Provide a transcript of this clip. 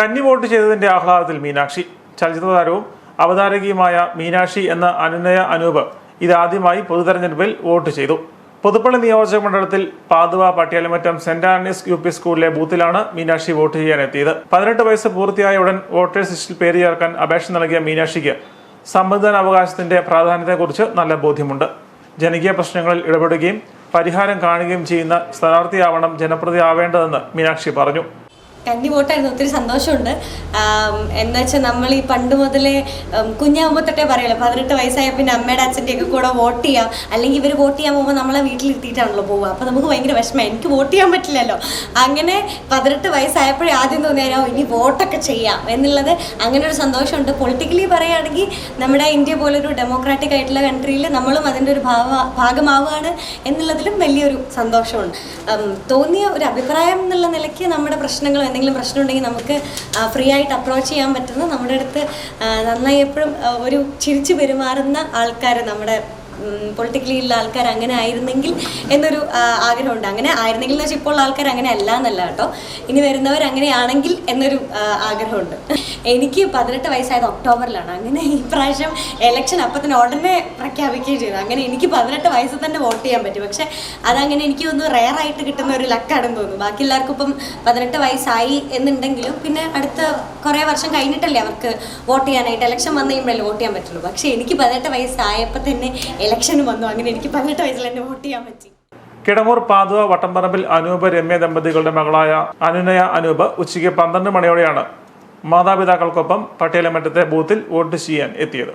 കന്നി വോട്ട് ചെയ്തതിന്റെ ആഹ്ലാദത്തിൽ മീനാക്ഷി. ചലച്ചിത്ര താരവും അവതാരകയുമായ മീനാക്ഷി എന്ന അനുനയ അനൂപ് ഇതാദ്യമായി പൊതുതെരഞ്ഞെടുപ്പിൽ വോട്ട് ചെയ്തു. പുതുപ്പള്ളി നിയോജക മണ്ഡലത്തിൽ Pathuva Pattiyalamattam saint Antony's U P സ്കൂളിലെ ബൂത്തിലാണ് മീനാക്ഷി വോട്ട് ചെയ്യാനെത്തിയത്. പതിനെട്ട് വയസ്സ് പൂർത്തിയായ ഉടൻ വോട്ടേഴ്സ് ലിസ്റ്റിൽ പേര് ചേർക്കാൻ അപേക്ഷ നൽകിയ മീനാക്ഷിക്ക് സമ്മതിദാനാവകാശത്തിന്റെ പ്രാധാന്യത്തെക്കുറിച്ച് നല്ല ബോധ്യമുണ്ട്. ജനകീയ പ്രശ്നങ്ങളിൽ ഇടപെടുകയും പരിഹാരം കാണുകയും ചെയ്യുന്ന സ്ഥാനാർത്ഥിയാവണം ജനപ്രതി ആവേണ്ടതെന്ന് മീനാക്ഷി പറഞ്ഞു. കന്നി വോട്ടായിരുന്നു ഒത്തിരി സന്തോഷമുണ്ട്. എന്താ വെച്ചാൽ നമ്മൾ ഈ പണ്ട് മുതലേ കുഞ്ഞാകുമ്പോൾ തൊട്ടേ പറയല്ലോ പതിനെട്ട് വയസ്സായ പിന്നെ അമ്മയുടെ അച്ഛന്റെ ഒക്കെ കൂടെ വോട്ട് ചെയ്യാം. അല്ലെങ്കിൽ ഇവർ വോട്ട് ചെയ്യാൻ പോകുമ്പോൾ നമ്മളെ വീട്ടിലിരുത്തിയിട്ടാണല്ലോ പോവുക. അപ്പോൾ നമുക്ക് ഭയങ്കര വിഷമം. എനിക്ക് വോട്ട് ചെയ്യാൻ പറ്റില്ലല്ലോ. അങ്ങനെ പതിനെട്ട് വയസ്സായപ്പോഴേ ആദ്യം തോന്നിയാലോ ഇനി വോട്ടൊക്കെ ചെയ്യാം. എന്നുള്ളത് അങ്ങനെ ഒരു സന്തോഷമുണ്ട്. പൊളിറ്റിക്കലി പറയുകയാണെങ്കിൽ നമ്മുടെ ഇന്ത്യ പോലൊരു ഡെമോക്രാറ്റിക് ആയിട്ടുള്ള കൺട്രിയിൽ നമ്മളും അതിന്റെ ഒരു ഭാവ ഭാഗമാവുകയാണ് എന്നുള്ളതിലും വലിയൊരു സന്തോഷമുണ്ട്. തോന്നിയ ഒരു അഭിപ്രായം എന്നുള്ള നിലയ്ക്ക് നമ്മുടെ പ്രശ്നങ്ങൾ എന്തെങ്കിലും പ്രശ്നം ഉണ്ടെങ്കിൽ നമുക്ക് ഫ്രീ ആയിട്ട് അപ്രോച്ച് ചെയ്യാൻ പറ്റുന്ന നമ്മുടെ അടുത്ത് നന്നായി എപ്പോഴും ഒരു ചിരിച്ചു പെരുമാറുന്ന ആൾക്കാർ നമ്മുടെ പൊളിറ്റിക്കലി ഉള്ള ആൾക്കാർ അങ്ങനെ ആയിരുന്നെങ്കിൽ എന്നൊരു ആഗ്രഹമുണ്ട്. അങ്ങനെ ആയിരുന്നെങ്കിൽ എന്ന് വെച്ചാൽ ഇപ്പോൾ ഉള്ള ആൾക്കാർ അങ്ങനെ അല്ല എന്നല്ല കേട്ടോ. ഇനി വരുന്നവർ അങ്ങനെയാണെങ്കിൽ എന്നൊരു ആഗ്രഹമുണ്ട്. എനിക്ക് പതിനെട്ട് വയസ്സായത് ഒക്ടോബറിലാണ്. അങ്ങനെ ഈ പ്രാവശ്യം എലക്ഷൻ അപ്പം തന്നെ ഉടനെ പ്രഖ്യാപിക്കുകയും ചെയ്തു. അങ്ങനെ എനിക്ക് പതിനെട്ട് വയസ്സിൽ തന്നെ വോട്ട് ചെയ്യാൻ പറ്റും. പക്ഷെ അതങ്ങനെ എനിക്ക് ഒന്ന് റെയർ കിട്ടുന്ന ഒരു ലക്കാണെന്ന് തോന്നുന്നു. ബാക്കി എല്ലാവർക്കും ഇപ്പം പതിനെട്ട് വയസ്സായി എന്നുണ്ടെങ്കിലും പിന്നെ അടുത്ത കുറേ വർഷം കഴിഞ്ഞിട്ടല്ലേ അവർക്ക് വോട്ട് ചെയ്യാനായിട്ട്. എലക്ഷൻ വന്നു കഴിയുമ്പോഴല്ലേ വോട്ട് ചെയ്യാൻ പറ്റുള്ളൂ. പക്ഷേ എനിക്ക് പതിനെട്ട് വയസ്സായപ്പോൾ തന്നെ ഇലക്ഷന് വന്നു. അങ്ങനെ എനിക്ക് പതിനെട്ട് വയസ്സിൽ തന്നെ വോട്ട് ചെയ്യാൻ പറ്റി. കിടമൂർ പാതുവ വട്ടംപറമ്പിൽ അനൂപ് രമ്യ ദമ്പതികളുടെ മകളായ അനുനയ അനൂപ് ഉച്ചയ്ക്ക് പന്ത്രണ്ട് മണിയോടെയാണ് മാതാപിതാക്കൾക്കൊപ്പം പട്ടേലമറ്റത്തെ ബൂത്തിൽ വോട്ട് ചെയ്യാൻ എത്തിയത്.